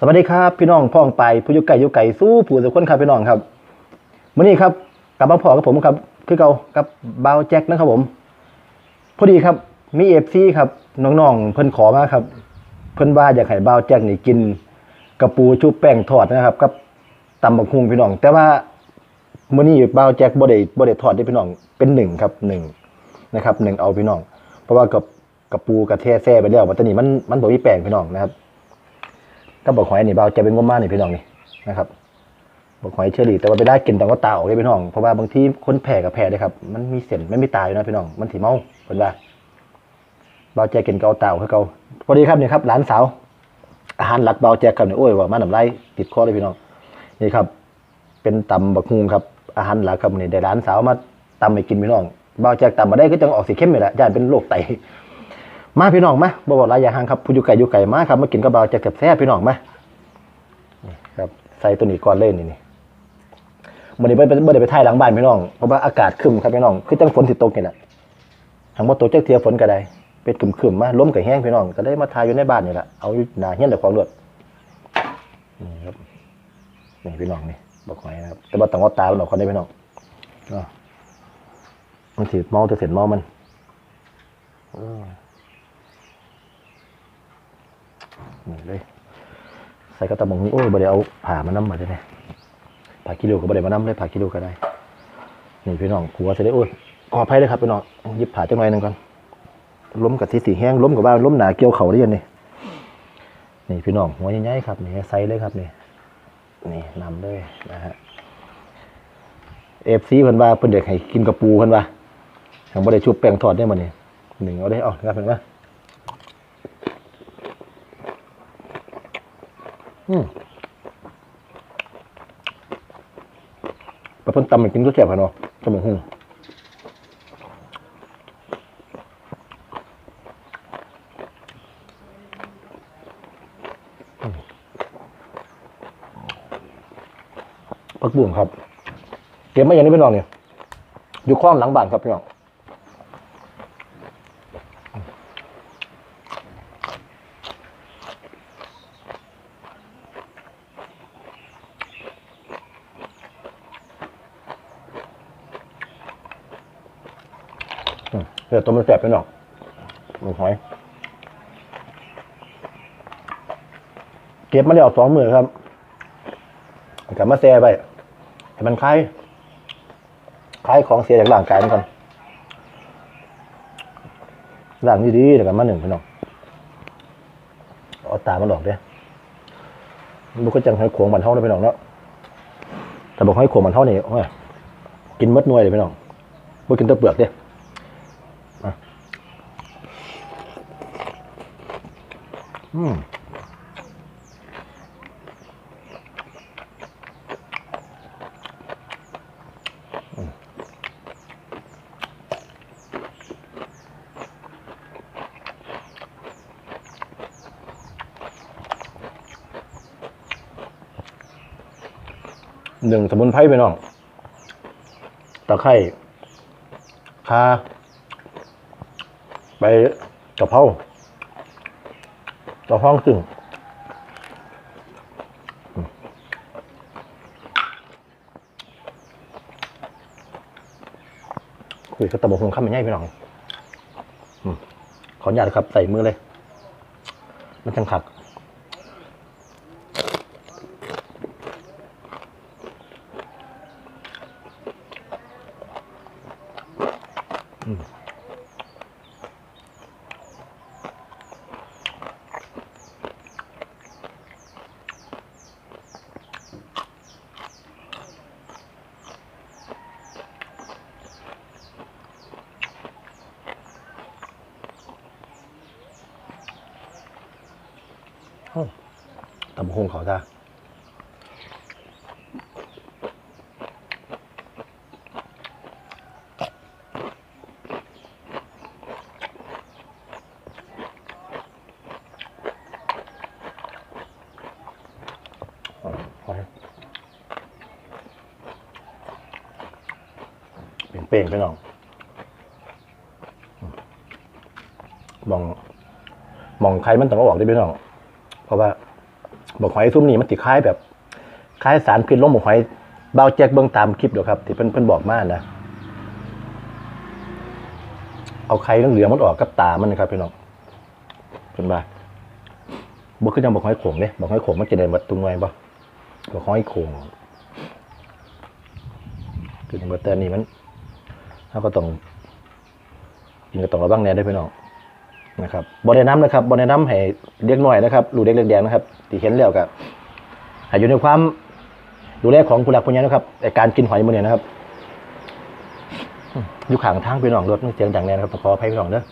สวัสดีครับพี่น้องพ้องไปผู้ยุไก่ยุไก่สู้ผู้สุขคนครับพี่น้องครับวันนี้ครับกลับมาพอกับผมครับ คือเก่ากับเบาแจ็คนะครับผม พอดีครับมีเอฟซีครับน้องๆเพิ่นขอมาครับ เพิ่นว่าอยากให้เบาแจ็คนี่กินกระปูชุบแป้งทอดนะครับกับตำบักฮุงพี่น้อง แต่ว่ามื้อนี้เบาแจ็คบ่ได้บ่ได้ทอดได้พี่น้องเป็นหนึ่งครับหนึ่งนะครับหนึ่งเอาพี่น้อง เพราะว่ากับกระปูกระเทแซ่ไปแล้วบัดตอนนี้มันมันบ่มีแป้งพี่น้องนะครับ ก็บอกหอยนี่เบาจะเป็นงมมากนี่พี่น้องนี่นะครับบอกหอยเชอรี่แต่ว่าไปได้กินแตอนก็ตาออกเลยพี่น้องเพราะว่าบางทีคนแพ้กับแพ้เลยครับ มันมีเส้นไม่มีตาอยู่นะพี่น้องมันถีเมาเป็นว่าเบาแจกินเกาตาออกคือเกาพอดีครับนี่ครับหลานสาวอาหารหลักเบาแจกครับนี่โอ้ยว่ามาหนำไรติดคอเลยพี่น้องนี่ครับ เป็นตำบักฮุงครับอาหารหลักครับนี่ได้หลานสาวมาตำให้กินพี่น้องเบาแจกตำมาได้ก็จังออกสีเข้มเลยแหละย่านเป็นโรคไต มาพี่น้องมาบ่บอกหลายอย่างครับผู้อยู่ไก่อยู่ไก่มาครับมากินกับเบาแจกแซ่พี่น้องมาครับใส่ตัวนี้ก่อนเล่นนี่นี่มันนี้ไม่ไม่ได้ไปถ่ายหลังบ้านพี่น้องเพราะว่าอากาศคึมครับพี่น้องคือจังฝนสิตกนี่แหละทางบ่ตกจักเทียฝนก็ได้เป็นคึมๆมาล้มกับแห้งพี่น้องก็ได้มาถ่ายอยู่ในบ้านนี่แหละเอาอยู่หน้าเฮียนแต่ของรวดนี่ครับนี่พี่น้องนี่บอกหอยนะครับแต่ว่าต้องเอาตามันออกคนได้พี่น้องเนาะมันสิเมาจะเสร็จเมามันเออ นี่เลย ใส่กระตะมงนี่โอ้ยบ่ได้เอาผ่ามาน้ำมาได้ไหมผ่ากิโลก็บ่ได้มาน้ำเลยผ่ากิโลก็ได้ นี่พี่น้องหัวเสร็จได้โอ้ยขออภัยเลยครับพี่น้องยิบผ่าจังหน่อยหนึ่งก่อนล้มกับที่สีแห้งล้มกับว่าล้มหนาเกี่ยวเข่าได้ยังนี่นี่พี่น้องหัวใหญ่ๆครับนี่ใส่เลยครับนี่นี่นำเลยนะฮะเอฟซีเพิ่นว่าเพิ่นเด็กให้กินกระปูเพิ่นว่าทางบ่ได้ชุบแป้งทอดได้มาเนี่ยหนึ่งเอาได้เอาครับเพิ่นว่า ปลาเพิ่นตำมันกินก็แซ่บค่ะเนาะจมูกหูอืมผักบุ้งครับ เก็บมาอย่างนี้พี่น้องเนี่ย อยู่ข้องหลังบ้านครับพี่น้อง เดี๋ยวตัวมันแสบไปหน่อยหมูหอย เก็บมาแล้วสองมือครับกลับมาแซ่ไปให้มันคลายคลายของเสียจากร่างกายมันก่อนร่างดีๆเดี๋ยวกันมาหนึ่งพี่น้องเอาตามันออกเด้มันก็จังให้ขวงมันเท่าได้พี่น้องเนาะแต่บอกให้ขวงมันเท่านี่โอ้ยกินมดนวยเลยพี่น้องบ่กินแตะเปลือกเด้ อืมหนึ่งสมุนไพรไปน้อง ตะไคร้คาไปกะเพรา ต่อห้องซึ่งคุยกับตะบกคงข้ามไม่ง่ายพี่น้องอืมขออนุญาตครับ ใส่มือเลย มันจังขักอืม ตำคงเขาจ้าเป็นเป่งไปหน่องมอง มองใครมันต้องออกได้ไปหน่องเพราะว่า บอกหอยซุ้มนี่มันติคล้ายแบบคล้ายสารพิษลงบอกหอยเบาแจ็คเบิ้งตามคลิปเดี๋ยวครับที่เพิ่นเพิ่นบอกมานะเอาไข่เหลืองมันออกกับตามันนะครับพี่น้องเพิ่นว่าบ่คือจังบอกหอยโขงเด้บอกหอยโขงมันจะได้หมดตรงไว้บ่บอกหอยโขงคือจังว่าแต่นี่มันเราก็ต้องกินก็ต้องระวังแน่เด้พี่น้อง นะครับบอแนะนำนะครับบอแนะนำให้เล็กน้อยนะครับดูเล็กเล็กแดงนะครับที่เห็นแล้วกับให้อยู่ในความดูแลของผู้หลักผู้ใหญ่นะครับแต่การกินหอยมันเนี่ยนะครับอยู่ข้างทางพี่น้องรถเสียงดังแน่นะครับขออภัยพี่น้องเด้อ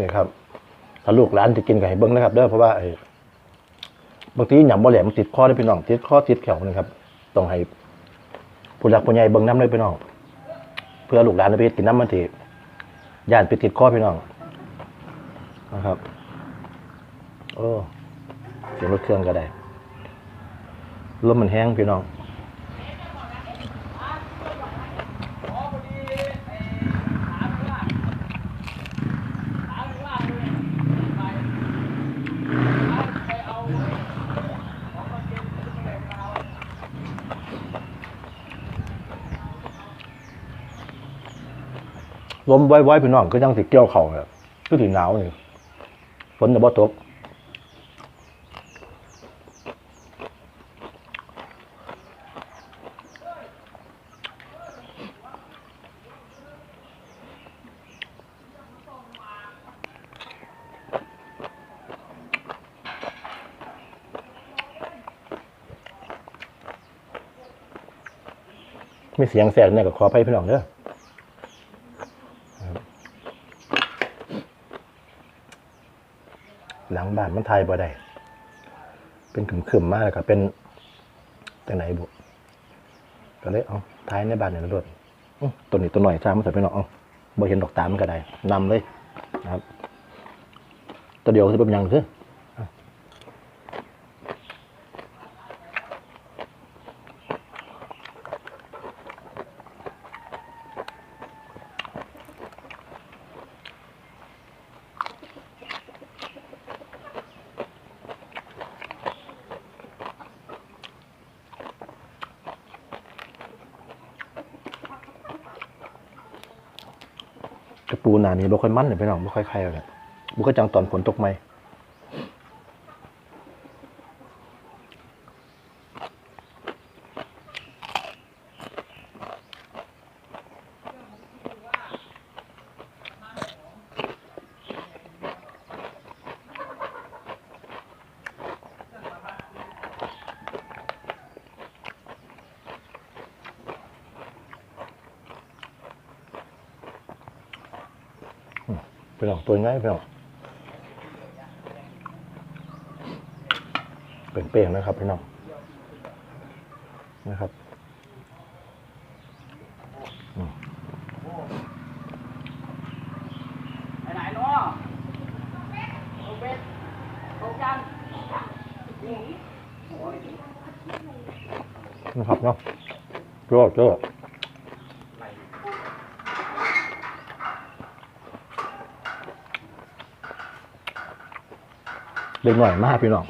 นี่ครับถ้าลูกร้านจะกินก็ให้เบิ้งนะครับเด้อเพราะว่าบางทีหยำบ่แหลมมันติดคอได้พี่น้องติดคอติดแขวนะครับต้องให้ผู้หลักผู้ใหญ่เบิ้งน้ำเลยพี่น้องเพื่อลูกหลานจะไปกินน้ำมันทีย่านไปติดคอพี่น้องนะครับโอ้เสียงรถเครื่องก็ได้ลมมันแห้งพี่น้อง ลมไว้ๆพี่น้องก็ยังสิเกี่ยวเข่าแบบก็ถึงหนาวนี่ฝนจะบ่ตกไม่เสียงแสกเนี่ยก็ขออภัยพี่น้องเด้อ หลัง บ้านมันไทยบ่ได้ เป็นขึมๆมากเลยครับเป็นจังไหนบุก็เลยเอาท้ายในบ้านเนี่ยรถอื้อตัวนี้ตัวหน่อยจ้ามันใส่ไปหน่อยเอาบ่เห็นดอกตามมันก็ได้นำเลยนะครับ ตัวเดียวจะเป็นยังคือ กระปูหนานี่บ่ค่อยมั่นเลยพี่น้องบ่ค่อยใครเลยบ่ก็จังตอนฝนตกไหม พี่น้องตัวง่ายพี่น้องเป็นเป้งนะครับพี่น้องนะครับไปไหนเนาะโอเบสโอจันนะครับเนาะยอดยอด ด็กหน่อยมากพี่น้อง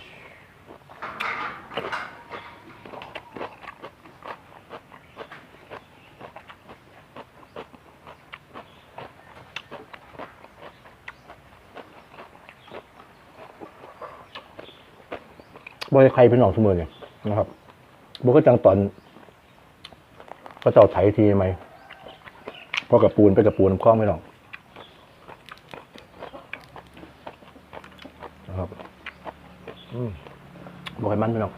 บ่ให้ใครพี่น้องเสมอเนี่ยนะครับบ่ก็จังตอนก็เจ้าไถทีไหมพอกับปูนไปกับปูนคล้องไม่หรอกนะครับ อืมบ่ให้ มันพี่น้อง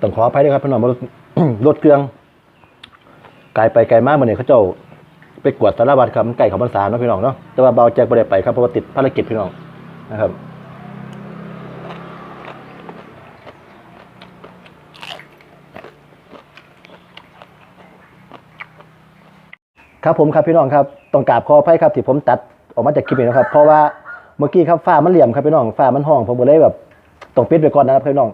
ต้องขออภัยด้วยครับพี่น้องรถรถเครื่องไกลไปไกลมากมื่อนี้เขาเจ้าไปกวดสารวัตรครับมันไก่เขาพรรษาเนาะพี่น้องเนาะแต่ว่าเบาแจ็คบ่ได้ไปครับเพราะว่าติดภารกิจพี่น้องนะครับครับผมครับพี่น้องครับต้องกราบขออภัยครับที่ผมตัดออกมาจากคลิปนี้นะครับ เพราะว่าเมื่อกี้ครับฟ้ามันเหลี่ยมครับพี่น้องฟ้ามันห้องผมก็เลยแบบ ต้องปิดไปก่อนนะครับพี่น้อง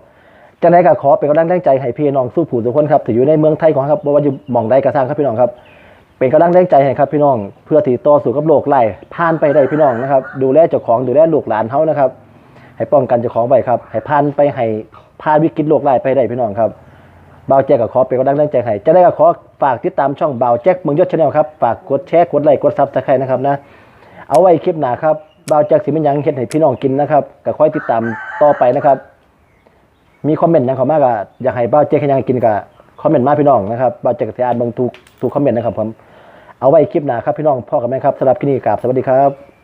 จังไดก็ขอเป็นกำลังแรงใจให้พี่น้องสู้ผู้ทุกคนครับที่อยู่ในเมืองไทยของเราครับบ่ว่าอยู่หม่องใดก็ตามครับพี่น้องครับ เป็นกำลังแรงใจให้ครับพี่น้อง เพื่อที่ต่อสู้กับโรคไล่ผ่านไปได้พี่น้องนะครับ ดูแลเจ้าของดูแลลูกหลานเฮานะครับ ให้ป้องกันเจ้าของไว้ครับ ให้ผ่านไปให้ผ่านวิกฤตโรคไล่ไปได้พี่น้องครับบ่าวแจ็คก็ขอเป็นกำลังแรงใจให้จะได้ก็ขอฝากติดตามช่องบ่าวแจ็คเมืองยศชาแนลครับฝากกดแชร์กดไลค์กดซับสไครต์นะครับนะเอาไว้คลิปหน้าครับ บ่าวแจ็คสิมันหยังเฮ็ดให้พี่น้องกินนะครับก็คอยติดตามต่อไปนะครับ มีคอมเมนต์หยังเข้ามาก็อยากให้บ่าวแจ็คเฮ็ดหยังกินก็คอมเมนต์มาพี่น้องนะครับบ่าวแจ็คก็สิอ่านเบิ่งทุกทุกคอมเมนต์นะครับผมเอาไว้คลิปหน้าครับพี่น้องพ่อกับแม่ครับสำหรับคลิปนี้กราบสวัสดีครับ